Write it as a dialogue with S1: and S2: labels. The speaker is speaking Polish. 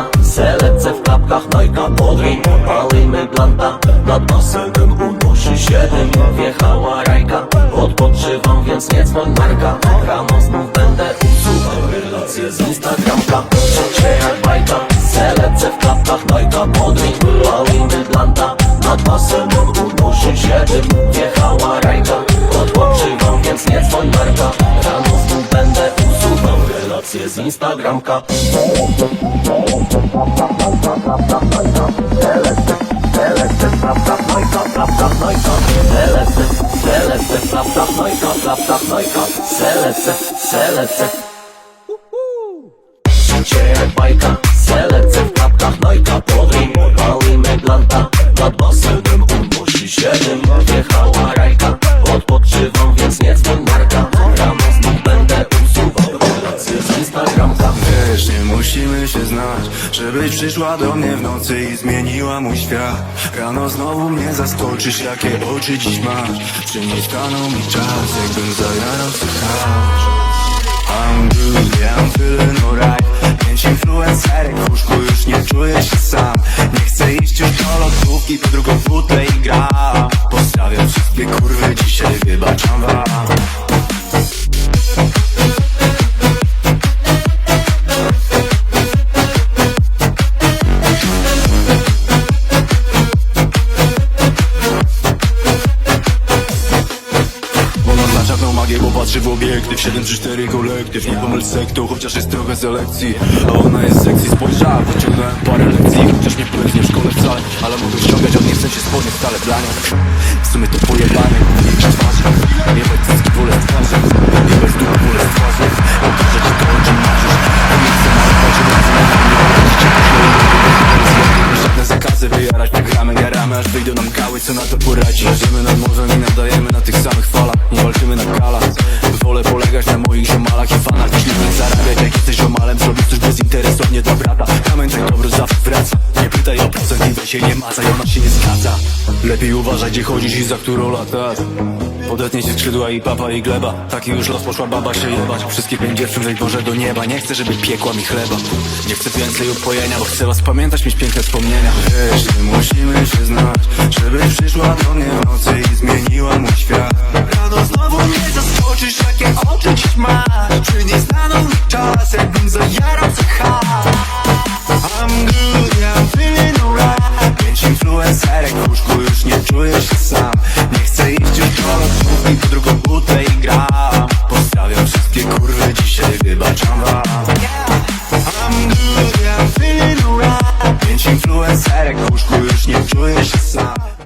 S1: blanta Se w klapkach no Nike'a Modry Palimy blanta Nad basenem unosi siedem Wjechała rajka. Odpoczywam więc nie dzwoń marka. Rano znów będę usuwał relacje z Instagramka. Przecie jak bajka. Se w klapkach no Nike'a Modry relacje z Instagramka. Życie jak bajka Selecę w klapkach, nojka, podryk Palimy blanta Nad basenem unosi się dym. Wjechała rajka Odpoczywam,
S2: się znać. Żebyś przyszła do mnie w nocy i zmieniła mój świat. Rano znowu mnie zaskoczysz, jakie oczy dziś masz. Czy nie stanął mi czas, jakbym zajarał się chaos I'm good, yeah, I'm feeling alright. Pięć influencerek w łóżku, już nie czuję się sam. Nie chcę iść już do lodówki, po drugą butlę i gram Pozdrawiam wszystkie kurwy, dzisiaj wybaczam wam Czarną magię, bo patrzy w obiektyw. 7 czy 4 kolektyw, nie pomyl sektu Chociaż jest trochę selekcji. A ona jest sexy, spojrzała, wyciągnąłem parę lekcji. Chociaż nie płynnie w szkole wcale Ale mogę ściągać od niej, chcę się spodnie wcale dla niej W sumie to pojebane, wyjarać, nagramy, jaramy Aż wyjdą nam gały, co na to poradzi? Leżymy nad morzem i nadajemy na tych samych falach. Nie walczymy na galach. Wolę polegać na moich ziomalach i fanach. Jeśli nie zarabiać, jak jesteś ziomalem Zrobisz coś bezinteresownie dla brata. Pamiętaj, dobro zawsze wraca. Nie pytaj o procent i się nie macaj Ona się nie zgadza. Lepiej uważaj, gdzie chodzisz i za którą latasz Podetnie się skrzydła i papa i gleba. Taki już los poszła baba się jebać. Wszystkie pięć dziewczyn weź Boże do nieba. Nie chcę, żeby piekła mi chleba. Nie chcę więcej upojenia Bo chcę was pamiętać, mieć piękne wspomnienia. Wiesz, nie musimy się znać Żebyś przyszła do mnie w nocy I zmieniła mój świat. Rano znowu mnie zaskoczysz Jakie oczy dziś masz. Czy nie stanął mi czas Jakbym zajarał się hard I'm good, I'm feeling alright Pięć influencerek w łóżku już nie czuję się sam. Nie chcę iść już do